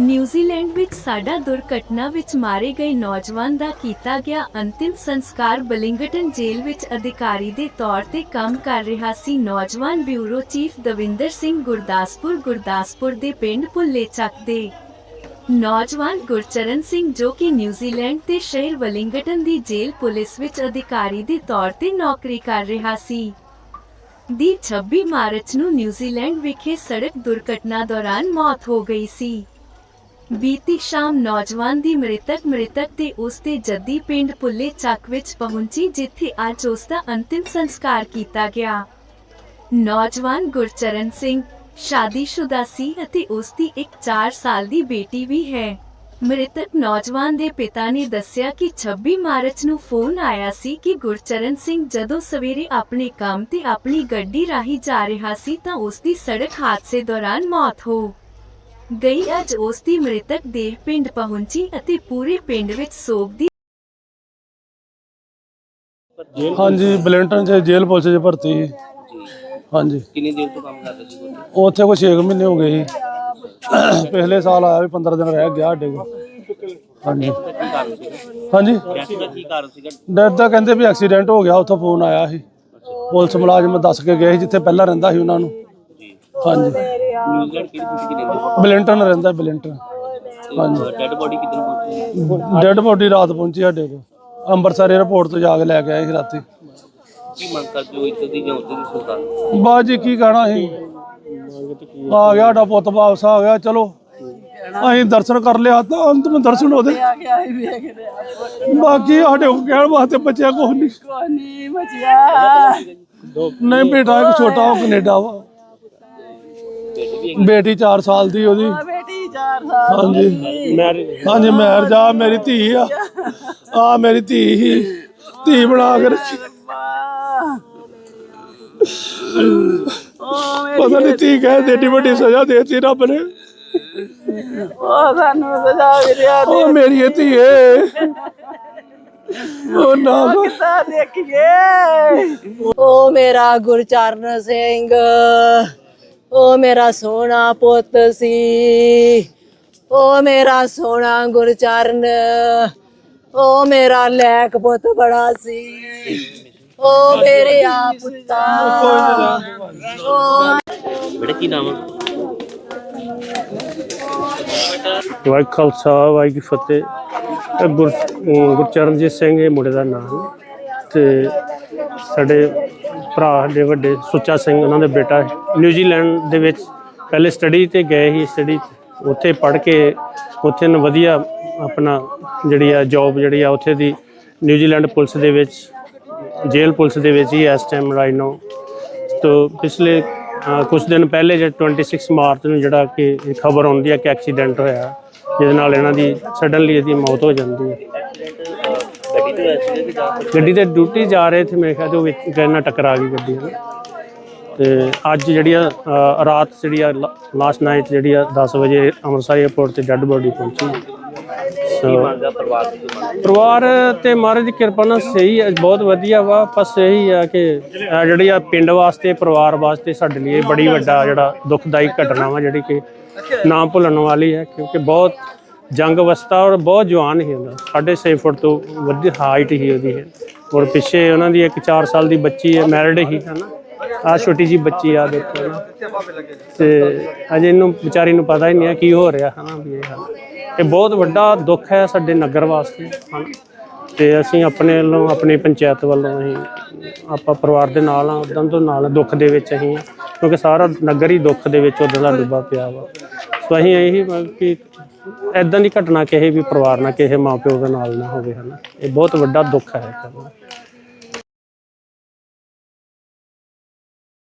New Zealand ਵਿੱਚ ਸਾਡਾ ਦੁਰਘਟਨਾ ਵਿੱਚ ਮਾਰੇ ਗਏ ਨੌਜਵਾਨ ਦਾ ਕੀਤਾ ਗਿਆ ਅੰਤਿਮ ਸੰਸਕਾਰ ਬਲਿੰਗਟਨ ਜੇਲ੍ਹ ਵਿੱਚ ਅਧਿਕਾਰੀ ਦੇ ਤੌਰ ਤੇ ਕੰਮ ਕਰ ਰਿਹਾ ਸੀ। ਨੌਜਵਾਨ ਬਿਊਰੋ ਚੀਫ ਦਵਿੰਦਰ ਸਿੰਘ ਗੁਰਦਾਸਪੁਰ ਗੁਰਦਾਸਪੁਰ ਦੇ ਪਿੰਡ ਭੁੱਲੇ ਚੱਕ ਦੇ। ਨੌਜਵਾਨ ਗੁਰਚਰਨ ਸਿੰਘ ਜੋ ਕਿ ਨਿਊਜ਼ੀਲੈਂਡ ਦੇ ਸ਼ਹਿਰ ਵਲਿੰਗਟਨ ਦੀ ਜੇਲ੍ਹ ਪੁਲਿਸ ਵਿੱਚ ਅਧਿਕਾਰੀ ਦੇ ਤੌਰ ਤੇ ਨੌਕਰੀ ਕਰ ਰਿਹਾ ਸੀ। ਦੀ 26 ਮਾਰਚ ਨੂੰ ਨਿਊਜ਼ੀਲੈਂਡ ਵਿਖੇ ਸੜਕ ਦੁਰਘਟਨਾ ਦੌਰਾਨ ਮੌਤ ਹੋ ਗਈ ਸੀ। ਬੀਤੀ ਸ਼ਾਮ ਨੌਜਵਾਨ ਦੀ ਮ੍ਰਿਤਕ ਮ੍ਰਿਤਕ ਤੇ ਉਸ ਦੇ ਜੱਦੀ ਪਿੰਡ ਪੁੱਲੇ ਚੱਕ ਵਿੱਚ ਪਹੁੰਚੀ, ਜਿੱਥੇ ਅੱਜ ਉਸ ਦਾ ਅੰਤਿਮ ਸੰਸਕਾਰ ਕੀਤਾ ਗਿਆ। ਨੌਜਵਾਨ ਗੁਰਚਰਨ ਸਿੰਘ ਸ਼ਾਦੀशुदा ਸੀ ਅਤੇ ਉਸ ਦੀ ਇੱਕ 4 ਸਾਲ ਦੀ ਬੇਟੀ ਵੀ ਹੈ। ਮ੍ਰਿਤਕ ਨੌਜਵਾਨ ਦੇ ਪਿਤਾ ਨੇ ਦੱਸਿਆ ਕਿ 26 ਮਾਰਚ ਨੂੰ ਫੋਨ ਆਇਆ ਸੀ ਕਿ ਗੁਰਚਰਨ ਸਿੰਘ ਜਦੋਂ ਸਵੇਰੇ ਆਪਣੇ ਕੰਮ ਤੇ ਆਪਣੀ ਗੱਡੀ ਰਾਹੀਂ ਜਾ ਰਿਹਾ ਸੀ ਤਾਂ ਉਸ ਦੀ ਸੜਕ ਹਾਦਸੇ ਦੌਰਾਨ ਮੌਤ ਹੋ ਗਈ ਅੱਜ ਉਸ ਦੀ ਮ੍ਰਿਤਕ ਦੇਹ ਪਿੰਡ ਪਹੁੰਚੀ ਅਤੇ ਪੂਰੇ ਪਿੰਡ ਵਿੱਚ ਸੋਗ ਦੀ ਹਾਂਜੀ ਬਲਿੰਟਨ ਚ ਜੇਲ੍ਹ ਪੁਲਿਸ ਚ ਭਰਤੀ ਸੀ। ਹਾਂਜੀ। ਕਿੰਨੀ ਦੇਰ ਤੋਂ ਕੰਮ ਕਰਦੇ ਸੀ ਤੁਸੀਂ? ਉੱਥੇ ਕੋਈ 6 ਮਹੀਨੇ ਹੋ ਗਏ ਸੀ। ਪਿਛਲੇ ਸਾਲ ਆਇਆ ਵੀ 15 ਦਿਨ ਰਹਿ ਗਿਆ ਸਾਡੇ ਕੋਲ। ਹਾਂਜੀ। ਕੀ ਕਾਰਨ ਸੀਗਾ ਹਾਂਜੀ ਦਾ ਕੀ ਕਾਰਨ ਸੀਗਾ? ਡੈਡ ਦਾ ਕਹਿੰਦੇ ਵੀ ਐਕਸੀਡੈਂਟ ਹੋ ਗਿਆ ਉੱਥੋਂ ਫੋਨ ਆਇਆ ਸੀ। ਪੁਲਿਸ ਮੁਲਾਜ਼ਮ ਦੱਸ ਕੇ ਗਏ ਸੀ ਜਿੱਥੇ ਪਹਿਲਾਂ ਰਹਿੰਦਾ ਸੀ ਉਹਨਾਂ ਨੂੰ। ਜੀ। ਹਾਂਜੀ ਨਿਊਜ਼ੀਲੈਂਡ ਕਿਹੜੀ ਸਿਟੀ ਚ ਰਹਿੰਦੇ। ਬਲਿੰਟਨ ਰਹਿੰਦਾ ਬਲਿੰਟਨ। ਹਾਂਜੀ। ਡੈਡ ਬੋਡੀ ਕਿੱਦਣ ਪਹੁੰਚੀ ਡੈਡ ਬੋਡੀ ਰਾਤ ਪਹੁੰਚੀ ਸਾਡੇ ਕੋਲ। ਅੰਮ੍ਰਿਤਸਰ 에ਅਰਪੋਰਟ ਤੋਂ ਜਾ ਕੇ ਲੈ ਕੇ ਆਏ ਸੀ ਰਾਤੀ। ਕੀ ਮੰਗ ਕਰਦੇ ਹੋ ਇੱਜ਼ਤ ਦੀ ਜਾਂ ਉਹਦੀ ਦੀ ਸਰਕਾਰ? ਬਾਅਦ ਜੀ ਕੀ ਕਹਿਣਾ ਸੀ ਆ ਗਿਆ ਸਾਡਾ ਪੁੱਤ ਵਾਪਸ ਆ ਗਿਆ ਚਲੋ। ਅਸੀਂ ਦਰਸ਼ਨ ਕਰ ਲਿਆ ਤਾਂ ਅੰਤਮ ਦਰਸ਼ਨ ਉਹਦੇ। ਬਾਕੀ ਸਾਡੇ ਕੋਲ ਕਹਿਣ ਵਾਸਤੇ ਬੱਚਿਆ ਨਹੀਂ। ਕੋਨੀ ਬਚਿਆ। ਨਹੀਂ ਬੇਟਾ ਇੱਕ ਛੋਟਾ ਉਹ ਕੈਨੇਡਾ ਵਾ। ਬੇਟੀ 4 ਸਾਲ ਦੀ ਉਹਦੀ। ਬੇਟੀ 4 ਸਾਲ ਹਾਂਜੀ। ਹਾਂਜੀ ਮੈਰ ਜਾ ਮੇਰੀ ਧੀ ਆ। ਆ ਮੇਰੀ ਧੀ ਹੀ। ਧੀ ਬਣਾ ਕੇ ਰੱਖੀ। ਉਹ ਮੇਰੀ ਪਤਾ ਨਹੀਂ ਧੀ ਕਹਿੰਦੇ ਏਡੀ ਵੱਡੀ ਸਜ਼ਾ ਦੇਤੀ ਰੱਬ ਨੇ। ਉਹ ਸਾਨੂੰ ਸਜ਼ਾ ਮਿਲਿਆ ਉਹ ਮੇਰੀ ਇਹ ਧੀਏ ਉਹ ਨਾ ਕਿੱਦਾਂ ਦੇਖੀਏ? ਉਹ ਮੇਰਾ ਗੁਰਚਰਨ ਸਿੰਘ। ਉਹ ਮੇਰਾ ਸੋਹਣਾ ਪੁੱਤ ਸੀ। ਉਹ ਮੇਰਾ ਸੋਹਣਾ ਗੁਰਚਰਨ। ਉਹ ਮੇਰਾ ਲੈਕ ਪੁੱਤ ਬੜਾ ਸੀ। ਉਹ ਮੇਰੇ ਆ ਪੁੱਤਾ। ਉਹ ਬੇਟਾ ਕੀ ਨਾਮ ਹੈ ਵਾਹਿਗੁਰੂ ਖਾਲਸਾ ਵਾਹਿਗੁਰੂ ਫਤਿਹ। ਇਹ ਗੁਰ ਅਮ ਗੁਰਚਰਨਜੀਤ ਸਿੰਘ ਇਹ ਮੁੰਡੇ ਦਾ ਨਾਮ। ਹੈ ਤੇ ਸਾਡੇ ਭਰਾ ਸਾਡੇ ਵੱਡੇ ਸੁੱਚਾ ਸਿੰਘ ਉਹਨਾਂ ਦਾ ਬੇਟਾ ਨਿਊਜ਼ੀਲੈਂਡ ਦੇ ਵਿੱਚ ਪਹਿਲੇ ਸਟੱਡੀ ਤੇ ਗਏ ਸੀ ਸਟੱਡੀ ਉੱਥੇ ਪੜ੍ਹ ਕੇ ਉੱਥੇ ਨੂੰ ਵਧੀਆ ਆਪਣਾ ਜਿਹੜੀ ਆ ਜੌਬ ਜਿਹੜੀ ਆ ਉੱਥੇ ਦੀ ਨਿਊਜ਼ੀਲੈਂਡ ਪੁਲਿਸ ਦੇ ਵਿੱਚ ਜੇਲ੍ਹ ਪੁਲਿਸ ਦੇ ਵਿੱਚ ਹੀ ਇਸ ਟਾਈਮ ਰਾਈਟ ਨਾਓ ਤੋ ਪਿਛਲੇ ਅ, ਕੁਝ ਦਿਨ ਪਹਿਲੇ ਜੇ 26 ਮਾਰਚ ਨੂੰ ਜਿਹੜਾ ਕਿ ਖਬਰ ਆਉਂਦੀ ਹੈ ਕਿ ਐਕਸੀਡੈਂਟ ਹੋਇਆ ਜਿਹਦੇ ਨਾਲ ਇਹਨਾਂ ਦੀ ਸਡਨਲੀ ਇਹਦੀ ਮੌਤ ਹੋ ਜਾਂਦੀ ਹੈ ਗੱਡੀ ਤੋਂ ਗੱਡੀ ਡਿਊਟੀ ਜਾ ਰਹੇ ਸੀ ਮੇਰੇ ਖਿਆਲ ਤੇ ਵਿੱਚ ਕਿਸੇ ਨਾਲ ਟਕਰਾ ਗਈ ਗੱਡੀ ਨਾਲ ਤੇ ਅੱਜ ਜਿਹੜੀ ਆ ਅ, ਰਾਤ ਜਿਹੜੀ ਆ ਲਾਸਟ ਨਾਈਟ ਜਿਹੜੀ ਆ 10 ਵਜੇ ਅੰਮ੍ਰਿਤਸਰ 에ਅਰਪੋਰਟ ਤੇ ਡੈੱਡ ਬੋਡੀ ਪਹੁੰਚੀ। ਸੋ ਮੰਗਾ ਪਰਿਵਾਰ ਤੇ ਮਹਾਰਾਜ ਦੀ ਕਿਰਪਾ ਨਾਲ ਸਹੀ ਹੈ ਬਹੁਤ ਵਧੀਆ ਵਾ ਬਸ ਇਹੀ ਆ ਕਿ ਇਹ ਜਿਹੜੀ ਆ ਪਿੰਡ ਵਾਸਤੇ ਪਰਿਵਾਰ ਵਾਸਤੇ ਸਾਡੇ ਲਈ ਇਹ ਬੜੀ ਵੱਡਾ ਜਿਹੜਾ ਦੁਖਦਾਈ ਘਟਨਾ ਵਾ ਜਿਹੜੀ ਕਿ ਨਾ ਭੁੱਲਣ ਵਾਲੀ ਹੈ ਕਿਉਂਕਿ ਬਹੁਤ ਜੰਗ ਅਵਸਥਾ ਔਰ ਬਹੁਤ ਜਵਾਨ ਸੀ ਉਹਨਾਂ ਸਾਢੇ ਛੇ ਫੁੱਟ ਤੋਂ ਵੱਡੀ ਹਾਈਟ ਹੀ ਉਹਦੀ ਹੈ ਔਰ ਪਿੱਛੇ ਉਹਨਾਂ ਦੀ ਇੱਕ 4 ਸਾਲ ਦੀ ਬੱਚੀ ਹੈ ਮੈਰਿਡ ਹੀ ਹੈ ਨਾ? ਆ ਛੋਟੀ ਜੀ ਬੱਚੀ ਆ, ਦੇਖੋ ਨਾ ਤੇ ਅਜੇ ਇਹਨੂੰ, ਵਿਚਾਰੀ ਨੂੰ ਪਤਾ ਹੀ ਨਹੀਂ ਹੈ ਕੀ ਹੋ ਰਿਹਾ ਹਨਾ ਵੀ ਇਹ ਹਾਲ। ਇਹ ਬਹੁਤ ਵੱਡਾ ਦੁੱਖ ਹੈ ਸਾਡੇ ਨਗਰ ਵਾਸਤੇ ਹਨਾ ਤੇ ਅਸੀਂ ਆਪਣੇ ਵੱਲੋਂ, ਆਪਣੀ ਪੰਚਾਇਤ ਵੱਲੋਂ ਅਸੀਂ ਆਪਾਂ ਪਰਿਵਾਰ ਦੇ ਨਾਲ ਆ ਉਦੋਂ ਤੋਂ ਨਾਲ ਦੁੱਖ ਦੇ ਵਿੱਚ ਅਸੀਂ ਕਿਉਂਕਿ ਸਾਰਾ ਨਗਰ ਹੀ ਦੁੱਖ ਦੇ ਵਿੱਚ ਉਦੋਂ ਦਾ ਡੁੱਬਾ ਪਿਆ ਵਾ। ਸੋ ਅਸੀਂ ਇਹੀ ਕਿ ਐਦਾਂ ਦੀ ਘਟਨਾ ਕਿਸੇ ਵੀ ਪਰਿਵਾਰ ਨਾਲ, ਕਿਸੇ ਮਾਪਿਓ ਦੇ ਨਾਲ ਨਾ ਹੋਵੇ, ਹਨਾ। ਇਹ ਬਹੁਤ ਵੱਡਾ ਦੁੱਖ ਹੈ। ਕਰਨਾ